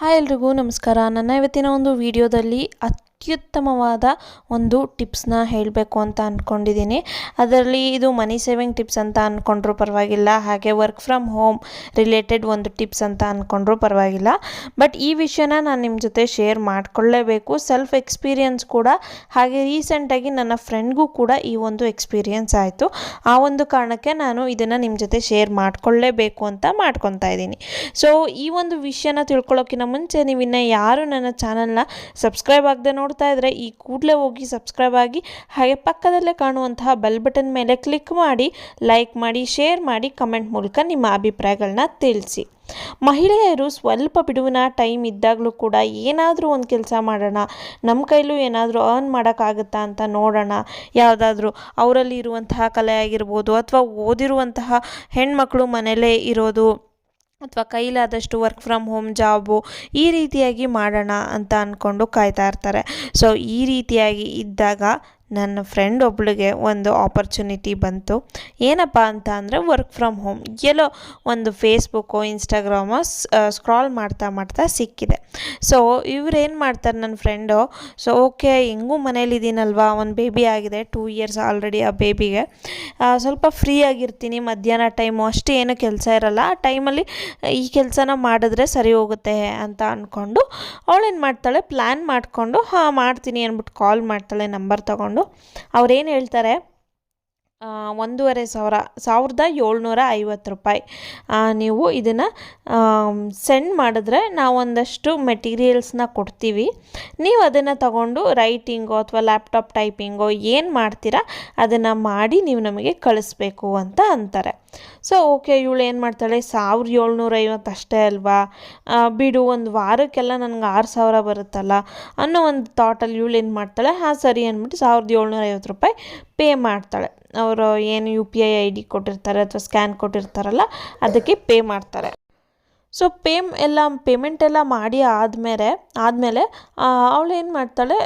Hi ಎಲ್ರಿಗೂ ನಮಸ್ಕಾರ. ನನ್ನ ಇವತ್ತಿನ ಒಂದು ವಿಡಿಯೋದಲ್ಲಿ ಅತ್ಯುತ್ತಮವಾದ ಒಂದು ಟಿಪ್ಸ್ನ ಹೇಳಬೇಕು ಅಂತ ಅಂದ್ಕೊಂಡಿದ್ದೀನಿ ಅದರಲ್ಲಿ ಇದು ಮನಿ ಸೇವಿಂಗ್ ಟಿಪ್ಸ್ ಅಂತ ಅಂದ್ಕೊಂಡ್ರೂ ಪರವಾಗಿಲ್ಲ, ಹಾಗೆ ವರ್ಕ್ ಫ್ರಮ್ ಹೋಮ್ ರಿಲೇಟೆಡ್ ಒಂದು ಟಿಪ್ಸ್ ಅಂತ ಅಂದ್ಕೊಂಡ್ರೂ ಪರವಾಗಿಲ್ಲ. ಬಟ್ ಈ ವಿಷಯನ ನಾನು ನಿಮ್ಮ ಜೊತೆ ಶೇರ್ ಮಾಡಿಕೊಳ್ಳೇಬೇಕು. ಸೆಲ್ಫ್ ಎಕ್ಸ್ಪೀರಿಯನ್ಸ್ ಕೂಡ, ಹಾಗೆ ರೀಸೆಂಟಾಗಿ ನನ್ನ ಫ್ರೆಂಡ್ಗೂ ಕೂಡ ಈ ಒಂದು ಎಕ್ಸ್ಪೀರಿಯನ್ಸ್ ಆಯಿತು. ಆ ಒಂದು ಕಾರಣಕ್ಕೆ ನಾನು ಇದನ್ನು ನಿಮ್ಮ ಜೊತೆ ಶೇರ್ ಮಾಡಿಕೊಳ್ಳೇಬೇಕು ಅಂತ ಮಾಡ್ಕೊತಾ ಇದ್ದೀನಿ. ಸೊ, ಈ ಒಂದು ವಿಷಯನ ತಿಳ್ಕೊಳ್ಳೋಕ್ಕಿಂತ ಮುಂಚೆ ನೀವು ಇನ್ನೂ ಯಾರು ನನ್ನ ಚಾನಲ್ನ ಸಬ್ಸ್ಕ್ರೈಬ್ ಆಗದೆ ನೋಡ್ತಾ ಇದ್ದರೆ ಈ ಕೂಡಲೇ ಹೋಗಿ ಸಬ್ಸ್ಕ್ರೈಬ್ ಆಗಿ, ಹಾಗೆ ಪಕ್ಕದಲ್ಲೇ ಕಾಣುವಂತಹ ಬೆಲ್ ಬಟನ್ ಮೇಲೆ ಕ್ಲಿಕ್ ಮಾಡಿ ಲೈಕ್ ಮಾಡಿ ಶೇರ್ ಮಾಡಿ ಕಮೆಂಟ್ ಮೂಲಕ ನಿಮ್ಮ ಅಭಿಪ್ರಾಯಗಳನ್ನ ತಿಳಿಸಿ. ಮಹಿಳೆಯರು ಸ್ವಲ್ಪ ಬಿಡುವಿನ ಟೈಮ್ ಇದ್ದಾಗಲೂ ಕೂಡ ಏನಾದರೂ ಒಂದು ಕೆಲಸ ಮಾಡೋಣ ನಮ್ಮ ಕೈಲೂ ಏನಾದರೂ ಅರ್ನ್ ಮಾಡೋಕ್ಕಾಗುತ್ತಾ ಅಂತ ನೋಡೋಣ. ಯಾವುದಾದ್ರೂ ಅವರಲ್ಲಿ ಇರುವಂತಹ ಕಲೆ ಆಗಿರ್ಬೋದು ಅಥವಾ ಓದಿರುವಂತಹ ಹೆಣ್ಮಕ್ಳು ಮನೆಯಲ್ಲೇ ಇರೋದು ಅಥವಾ ಕೈಲಾದಷ್ಟು ವರ್ಕ್ ಫ್ರಮ್ ಹೋಮ್ ಜಾಬು ಈ ರೀತಿಯಾಗಿ ಮಾಡೋಣ ಅಂತ ಅಂದ್ಕೊಂಡು ಕಾಯ್ತಾ ಇರ್ತಾರೆ. ಸೊ ಈ ರೀತಿಯಾಗಿ ಇದ್ದಾಗ ನನ್ನ ಫ್ರೆಂಡ್ ಒಬ್ಳಿಗೆ ಒಂದು ಆಪರ್ಚುನಿಟಿ ಬಂತು. ಏನಪ್ಪ ಅಂತ ಅಂದರೆ ವರ್ಕ್ ಫ್ರಮ್ ಹೋಮ್ ಎಲ್ಲೋ ಒಂದು ಫೇಸ್ಬುಕ್ಕು ಇನ್ಸ್ಟಾಗ್ರಾಮು ಸ್ಕ್ರಾಲ್ ಮಾಡ್ತಾ ಮಾಡ್ತಾ ಸಿಕ್ಕಿದೆ. ಸೊ ಇವ್ರು ಏನು ಮಾಡ್ತಾರೆ ನನ್ನ ಫ್ರೆಂಡು ಸೊ ಓಕೆ ಹೆಂಗೂ ಮನೇಲಿದ್ದೀನಲ್ವಾ? ಒಂದು ಬೇಬಿ ಆಗಿದೆ ಟೂ ಇಯರ್ಸ್ ಆಲ್ರೆಡಿ ಆ ಬೇಬಿಗೆ ಸ್ವಲ್ಪ ಫ್ರೀ ಆಗಿರ್ತೀನಿ, ಮಧ್ಯಾಹ್ನ ಟೈಮು ಅಷ್ಟು ಏನು ಕೆಲಸ ಇರಲ್ಲ. ಆ ಟೈಮಲ್ಲಿ ಈ ಕೆಲಸನ ಮಾಡಿದ್ರೆ ಸರಿ ಹೋಗುತ್ತೆ ಅಂತ ಅಂದ್ಕೊಂಡು ಅವಳೇನು ಮಾಡ್ತಾಳೆ? ಪ್ಲ್ಯಾನ್ ಮಾಡಿಕೊಂಡು, ಹಾಂ, ಮಾಡ್ತೀನಿ ಅಂದ್ಬಿಟ್ಟು ಕಾಲ್ ಮಾಡ್ತಾಳೆ ನಂಬರ್ ತೊಗೊಂಡು. ಅವ್ರೇನು ಹೇಳ್ತಾರೆ ಒಂದೂವರೆ ಸಾವಿರ, ಸಾವಿರದ ಏಳ್ನೂರ ಐವತ್ತು ರೂಪಾಯಿ. ನೀವು ಇದನ್ನು ಸೆಂಡ್ ಮಾಡಿದ್ರೆ ನಾವೊಂದಷ್ಟು ಮೆಟೀರಿಯಲ್ಸ್ನ ಕೊಡ್ತೀವಿ. ನೀವು ಅದನ್ನು ತಗೊಂಡು ರೈಟಿಂಗೋ ಅಥವಾ ಲ್ಯಾಪ್ಟಾಪ್ ಟೈಪಿಂಗೋ ಏನು ಮಾಡ್ತೀರಾ, ಅದನ್ನು ಮಾಡಿ ನೀವು ನಮಗೆ ಕಳಿಸ್ಬೇಕು ಅಂತ ಅಂತಾರೆ. ಸೊ ಓಕೆ ಇವಳು ಏನು ಮಾಡ್ತಾಳೆ? ಸಾವಿರದ ಏಳ್ನೂರ ಐವತ್ತು ಅಷ್ಟೇ ಅಲ್ವಾ? ಬಿಡು, ಒಂದು ವಾರಕ್ಕೆಲ್ಲ ನನಗೆ ಆರು ಸಾವಿರ ಬರುತ್ತಲ್ಲ? ಅನ್ನೋ ಒಂದು ಥಾಟಲ್ಲಿ ಇವಳು ಏನು ಮಾಡ್ತಾಳೆ? ಹಾಂ, ಸರಿ ಅಂದ್ಬಿಟ್ಟು ಸಾವಿರದ ಏಳ್ನೂರ ಐವತ್ತು ರೂಪಾಯಿ ಪೇ ಮಾಡ್ತಾಳೆ. ಅವರು ಏನು U P I I D ಕೊಟ್ಟಿರ್ತಾರೆ ಅಥವಾ ಸ್ಕ್ಯಾನ್ ಕೊಟ್ಟಿರ್ತಾರಲ್ಲ ಅದಕ್ಕೆ ಪೇ ಮಾಡ್ತಾರೆ. ಸೊ ಪೇಮ್ ಎಲ್ಲ ಪೇಮೆಂಟ್ ಎಲ್ಲ ಮಾಡಿ ಆದಮೇಲೆ ಆದಮೇಲೆ ಅವಳು ಏನು ಮಾಡ್ತಾಳೆ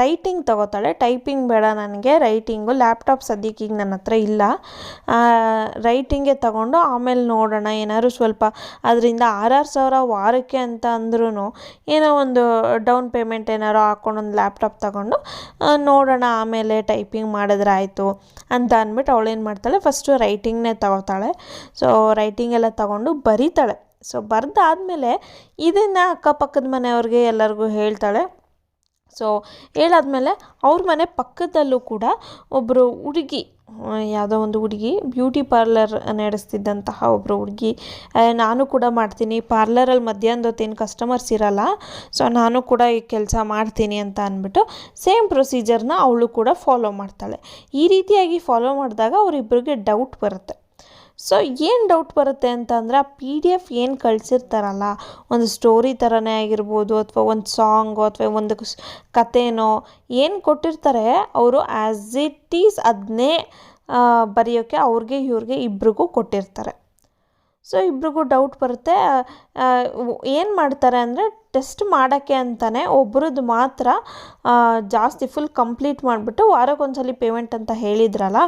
ರೈಟಿಂಗ್ ತಗೋತಾಳೆ. ಟೈಪಿಂಗ್ ಬೇಡ ನನಗೆ ರೈಟಿಂಗು ಲ್ಯಾಪ್ಟಾಪ್ ಸದ್ಯಕ್ಕೆ ಈಗ ನನ್ನ ಹತ್ರ ಇಲ್ಲ. ರೈಟಿಂಗೆ ತಗೊಂಡು ಆಮೇಲೆ ನೋಡೋಣ. ಏನಾದ್ರು ಸ್ವಲ್ಪ ಅದರಿಂದ ಆರಾರು ಸಾವಿರ ವಾರಕ್ಕೆ ಅಂತ ಅಂದ್ರೂ ಏನೋ ಒಂದು ಡೌನ್ ಪೇಮೆಂಟ್ ಏನಾರು ಹಾಕ್ಕೊಂಡು ಒಂದು ಲ್ಯಾಪ್ಟಾಪ್ ತಗೊಂಡು ನೋಡೋಣ. ಆಮೇಲೆ ಟೈಪಿಂಗ್ ಮಾಡಿದ್ರೆ ಆಯಿತು ಅಂತ ಅಂದ್ಬಿಟ್ಟು ಅವಳೇನು ಮಾಡ್ತಾಳೆ ಫಸ್ಟು ರೈಟಿಂಗ್ನೇ ತಗೋತಾಳೆ. ಸೊ ರೈಟಿಂಗ್ ಎಲ್ಲ ತಗೊಂಡು ಬರೀತಾಳೆ. ಸೊ ಬರೆದಾದ್ಮೇಲೆ ಇದನ್ನು ಅಕ್ಕಪಕ್ಕದ ಮನೆಯವ್ರಿಗೆ ಎಲ್ಲರಿಗೂ ಹೇಳ್ತಾಳೆ. ಸೊ ಹೇಳಾದ್ಮೇಲೆ ಅವ್ರ ಮನೆ ಪಕ್ಕದಲ್ಲೂ ಕೂಡ ಒಬ್ಬರು ಹುಡುಗಿ, ಯಾವುದೋ ಒಂದು ಹುಡುಗಿ ಬ್ಯೂಟಿ ಪಾರ್ಲರ್ ನಡೆಸ್ತಿದ್ದಂತಹ ಒಬ್ಬರು ಹುಡುಗಿ ನಾನು ಕೂಡ ಮಾಡ್ತೀನಿ, ಪಾರ್ಲರಲ್ಲಿ ಮಧ್ಯಾಹ್ನದ ಹೊತ್ತೇನು ಕಸ್ಟಮರ್ಸ್ ಇರಲ್ಲ ಸೊ ನಾನು ಕೂಡ ಈ ಕೆಲಸ ಮಾಡ್ತೀನಿ ಅಂತ ಅಂದ್ಬಿಟ್ಟು ಸೇಮ್ ಪ್ರೊಸೀಜರ್ನ ಅವಳು ಕೂಡ ಫಾಲೋ ಮಾಡ್ತಾಳೆ. ಈ ರೀತಿಯಾಗಿ ಫಾಲೋ ಮಾಡಿದಾಗ ಅವರಿಬ್ಬರಿಗೆ ಡೌಟ್ ಬರುತ್ತೆ. ಸೊ ಏನು ಡೌಟ್ ಬರುತ್ತೆ ಅಂತ ಅಂದರೆ ಆ ಪಿ ಡಿ ಎಫ್ ಏನು ಕಳಿಸಿರ್ತಾರಲ್ಲ, ಒಂದು ಸ್ಟೋರಿ ಥರನೇ ಆಗಿರ್ಬೋದು, ಅಥವಾ ಒಂದು ಸಾಂಗು ಅಥವಾ ಒಂದು ಕಥೆನೋ ಏನು ಕೊಟ್ಟಿರ್ತಾರೆ, ಅವರು ಆ್ಯಸ್ ಇಟ್ ಈಸ್ ಅದನ್ನೇ ಬರೆಯೋಕ್ಕೆ ಅವ್ರಿಗೆ ಇವ್ರಿಗೆ ಇಬ್ರಿಗೂ ಕೊಟ್ಟಿರ್ತಾರೆ. ಸೊ ಇಬ್ರಿಗೂ ಡೌಟ್ ಬರುತ್ತೆ. ಏನು ಮಾಡ್ತಾರೆ ಅಂದರೆ ಟೆಸ್ಟ್ ಮಾಡೋಕ್ಕೆ ಅಂತಲೇ ಒಬ್ರದ್ದು ಮಾತ್ರ ಜಾಸ್ತಿ ಫುಲ್ ಕಂಪ್ಲೀಟ್ ಮಾಡಿಬಿಟ್ಟು ವಾರಕ್ಕೊಂದ್ಸಲಿ ಪೇಮೆಂಟ್ ಅಂತ ಹೇಳಿದ್ರಲ್ಲ,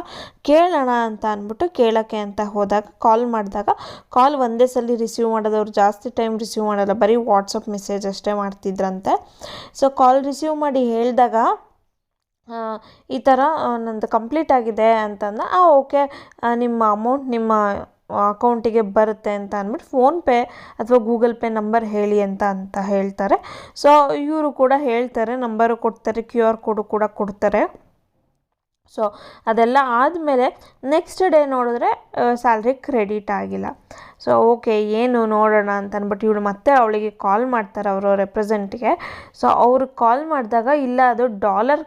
ಕೇಳೋಣ ಅಂತ ಅಂದ್ಬಿಟ್ಟು ಕೇಳೋಕ್ಕೆ ಅಂತ ಹೋದಾಗ ಕಾಲ್ ಮಾಡಿದಾಗ ಕಾಲ್ ಒಂದೇ ಸಲ ರಿಸೀವ್ ಮಾಡೋದವ್ರು ಜಾಸ್ತಿ ಟೈಮ್ ರಿಸೀವ್ ಮಾಡಲ್ಲ, ಬರೀ ವಾಟ್ಸಪ್ ಮೆಸೇಜ್ ಅಷ್ಟೇ ಮಾಡ್ತಿದ್ರಂತೆ. ಸೊ ಕಾಲ್ ರಿಸೀವ್ ಮಾಡಿ ಹೇಳಿದಾಗ ಈ ಥರ ನಂದು ಕಂಪ್ಲೀಟ್ ಆಗಿದೆ ಅಂತಂದ, ಆ ಓಕೆ ನಿಮ್ಮ ಅಮೌಂಟ್ ನಿಮ್ಮ ಅಕೌಂಟಿಗೆ ಬರುತ್ತೆ ಅಂತ ಅಂದ್ಬಿಟ್ಟು ಫೋನ್ಪೇ ಅಥವಾ ಗೂಗಲ್ ಪೇ ನಂಬರ್ ಹೇಳಿ ಅಂತ ಅಂತ ಹೇಳ್ತಾರೆ. ಸೊ ಇವರು ಕೂಡ ಹೇಳ್ತಾರೆ, ನಂಬರು ಕೊಡ್ತಾರೆ, ಕ್ಯೂ ಆರ್ ಕೋಡು ಕೂಡ ಕೊಡ್ತಾರೆ. ಸೊ ಅದೆಲ್ಲ ಆದಮೇಲೆ ನೆಕ್ಸ್ಟ್ ಡೇ ನೋಡಿದ್ರೆ ಸ್ಯಾಲ್ರಿ ಕ್ರೆಡಿಟ್ ಆಗಿಲ್ಲ. ಸೊ ಓಕೆ ಏನು ನೋಡೋಣ ಅಂತ ಅಂದ್ಬಿಟ್ಟು ಇವಳು ಮತ್ತೆ ಅವಳಿಗೆ ಕಾಲ್ ಮಾಡ್ತಾರೆ ಅವರು ರೆಪ್ರೆಸೆಂಟ್ಗೆ ಸೊ ಅವರು ಕಾಲ್ ಮಾಡಿದಾಗ ಇಲ್ಲ, ಅದು ಡಾಲರ್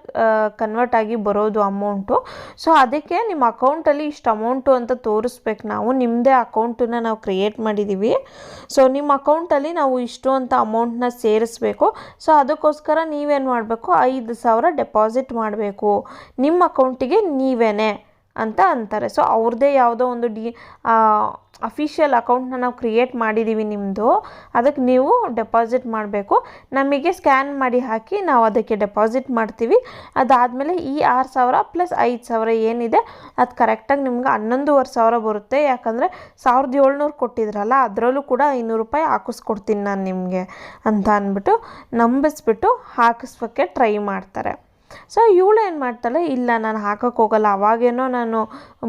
ಕನ್ವರ್ಟ್ ಆಗಿ ಬರೋದು ಅಮೌಂಟು ಸೊ ಅದಕ್ಕೆ ನಿಮ್ಮ ಅಕೌಂಟಲ್ಲಿ ಇಷ್ಟು ಅಮೌಂಟು ಅಂತ ತೋರಿಸ್ಬೇಕು ನಾವು. ನಿಮ್ಮದೇ ಅಕೌಂಟನ್ನ ನಾವು ಕ್ರಿಯೇಟ್ ಮಾಡಿದ್ದೀವಿ ಸೊ ನಿಮ್ಮ ಅಕೌಂಟಲ್ಲಿ ನಾವು ಇಷ್ಟು ಅಂತ ಅಮೌಂಟನ್ನ ಸೇರಿಸ್ಬೇಕು. ಸೊ ಅದಕ್ಕೋಸ್ಕರ ನೀವೇನು ಮಾಡಬೇಕು? ಐದು ಸಾವಿರ ಡೆಪಾಸಿಟ್ ಮಾಡಬೇಕು. ನಿಮ್ಮ ಅಕೌಂಟಿಗೆ ನೀವೇನೆ ಅಂತ ಅಂತಾರೆ. ಸೊ ಅವ್ರದ್ದೇ ಯಾವುದೋ ಒಂದು ಡಿ ಅಫಿಷಿಯಲ್ ಅಕೌಂಟ್ನ ನಾವು ಕ್ರಿಯೇಟ್ ಮಾಡಿದ್ದೀವಿ ನಿಮ್ಮದು ಅದಕ್ಕೆ ನೀವು ಡೆಪಾಸಿಟ್ ಮಾಡಬೇಕು. ನಮಗೆ ಸ್ಕ್ಯಾನ್ ಮಾಡಿ ಹಾಕಿ ನಾವು ಅದಕ್ಕೆ ಡೆಪಾಸಿಟ್ ಮಾಡ್ತೀವಿ. ಅದಾದಮೇಲೆ ಈ ಆರು ಸಾವಿರ ಪ್ಲಸ್ ಐದು ಸಾವಿರ ಏನಿದೆ, ಅದು ಕರೆಕ್ಟಾಗಿ ನಿಮ್ಗೆ ಹನ್ನೊಂದುವರೆ ಸಾವಿರ ಬರುತ್ತೆ. ಯಾಕಂದರೆ ಸಾವಿರದ ಏಳ್ನೂರು ಕೊಟ್ಟಿದ್ರಲ್ಲ, ಅದರಲ್ಲೂ ಕೂಡ ಐನೂರು ರೂಪಾಯಿ ಹಾಕಿಸ್ಕೊಡ್ತೀನಿ ನಾನು ನಿಮಗೆ ಅಂತ ಅಂದ್ಬಿಟ್ಟು ನಂಬಿಸ್ಬಿಟ್ಟು ಹಾಕಿಸ್ಬೇಕೆ ಟ್ರೈ ಮಾಡ್ತಾರೆ. ಸೊ ಇವಳು ಏನು ಮಾಡ್ತಾಳೆ? ಇಲ್ಲ, ನಾನು ಹಾಕಕ್ಕೆ ಹೋಗಲ್ಲ. ಅವಾಗೇನೋ ನಾನು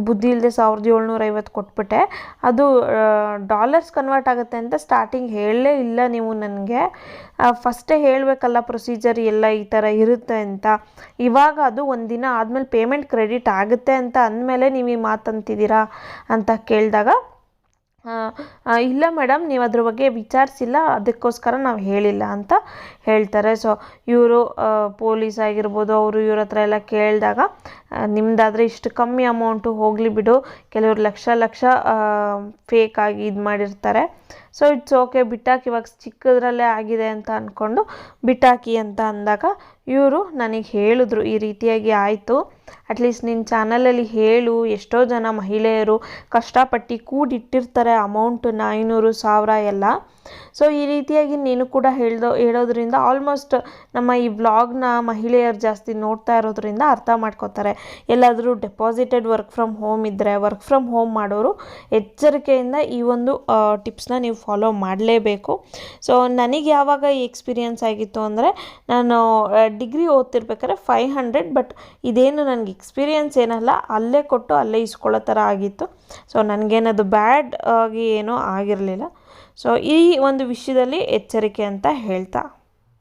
ಬುದ್ಧಿ ಇಲ್ಲದೆ ಸಾವಿರದ ಏಳ್ನೂರೈವತ್ತು ಕೊಟ್ಬಿಟ್ಟೆ. ಅದು ಡಾಲರ್ಸ್ ಕನ್ವರ್ಟ್ ಆಗುತ್ತೆ ಅಂತ ಸ್ಟಾರ್ಟಿಂಗ್ ಹೇಳಲೇ ಇಲ್ಲ ನೀವು ನನಗೆ. ಫಸ್ಟೇ ಹೇಳಬೇಕಲ್ಲ ಪ್ರೊಸೀಜರ್ ಎಲ್ಲ ಈ ಥರ ಇರುತ್ತೆ ಅಂತ. ಇವಾಗ ಅದು ಒಂದಿನ ಆದಮೇಲೆ ಪೇಮೆಂಟ್ ಕ್ರೆಡಿಟ್ ಆಗುತ್ತೆ ಅಂತ ಅಂದಮೇಲೆ ನೀವು ಈ ಮಾತಂತಿದ್ದೀರಾ ಅಂತ ಕೇಳಿದಾಗ ಇಲ್ಲ ಮೇಡಮ್, ನೀವು ಅದ್ರ ಬಗ್ಗೆ ವಿಚಾರಿಸಿಲ್ಲ, ಅದಕ್ಕೋಸ್ಕರ ನಾವು ಹೇಳಿಲ್ಲ ಅಂತ ಹೇಳ್ತಾರೆ. ಸೊ ಇವರು ಪೊಲೀಸ್ ಆಗಿರ್ಬೋದು, ಅವರು ಇವ್ರ ಹತ್ರ ಎಲ್ಲ ಕೇಳಿದಾಗ ನಿಮ್ಮದಾದರೆ ಇಷ್ಟು ಕಮ್ಮಿ ಅಮೌಂಟು ಹೋಗಲಿ ಬಿಡು, ಕೆಲವರು ಲಕ್ಷ ಲಕ್ಷ ಫೇಕ್ ಆಗಿ ಇದು ಮಾಡಿರ್ತಾರೆ ಸೊ ಇಟ್ಸ್ ಓಕೆ ಬಿಟ್ಟಾಕಿ ಇವಾಗ ಚಿಕ್ಕದ್ರಲ್ಲೇ ಆಗಿದೆ ಅಂತ ಅಂದ್ಕೊಂಡು ಬಿಟ್ಟಾಕಿ ಅಂತ ಅಂದಾಗ ಇವರು ನನಗೆ ಹೇಳಿದ್ರು, ಈ ರೀತಿಯಾಗಿ ಆಯಿತು. ಅಟ್ಲೀಸ್ಟ್ ನಿನ್ನ ಚಾನಲಲ್ಲಿ ಹೇಳು, ಎಷ್ಟೋ ಜನ ಮಹಿಳೆಯರು ಕಷ್ಟಪಟ್ಟು ಕೂಡಿಟ್ಟಿರ್ತಾರೆ ಅಮೌಂಟನ್ನ ಐನೂರು ಸಾವಿರ ಎಲ್ಲ. ಸೊ ಈ ರೀತಿಯಾಗಿ ನೀನು ಕೂಡ ಹೇಳ್ದೋ, ಹೇಳೋದ್ರಿಂದ ಆಲ್ಮೋಸ್ಟ್ ನಮ್ಮ ಈ ವ್ಲಾಗ್ನ ಮಹಿಳೆಯರು ಜಾಸ್ತಿ ನೋಡ್ತಾ ಇರೋದ್ರಿಂದ ಅರ್ಥ ಮಾಡ್ಕೋತಾರೆ. ಎಲ್ಲಾದರೂ ಡೆಪಾಸಿಟೆಡ್ ವರ್ಕ್ ಫ್ರಮ್ ಹೋಮ್ ಇದ್ದರೆ ವರ್ಕ್ ಫ್ರಮ್ ಹೋಮ್ ಮಾಡೋರು ಎಚ್ಚರಿಕೆಯಿಂದ ಈ ಒಂದು ಟಿಪ್ಸ್ನ ನೀವು ಫಾಲೋ ಮಾಡಲೇಬೇಕು. ಸೊ ನನಗೆ ಯಾವಾಗ ಈ ಎಕ್ಸ್ಪೀರಿಯನ್ಸ್ ಆಗಿತ್ತು ಅಂದರೆ, ನಾನು ಡಿಗ್ರಿ ಓದ್ತಿರ್ಬೇಕಾದ್ರೆ ಫೈವ್ ಹಂಡ್ರೆಡ್ ಬಟ್ ಇದೇನು ನನಗೆ ಎಕ್ಸ್ಪೀರಿಯನ್ಸ್ ಏನಲ್ಲ, ಅಲ್ಲೇ ಕೊಟ್ಟು ಅಲ್ಲೇ ಇಸ್ಕೊಳ್ಳೋ ಥರ ಆಗಿತ್ತು. ಸೊ ನನಗೇನದು ಬ್ಯಾಡ್ ಆಗಿ ಏನೂ ಆಗಿರಲಿಲ್ಲ. ಸೊ ಈ ಒಂದು ವಿಷಯದಲ್ಲಿ ಎಚ್ಚರಿಕೆ ಅಂತ ಹೇಳ್ತಾ.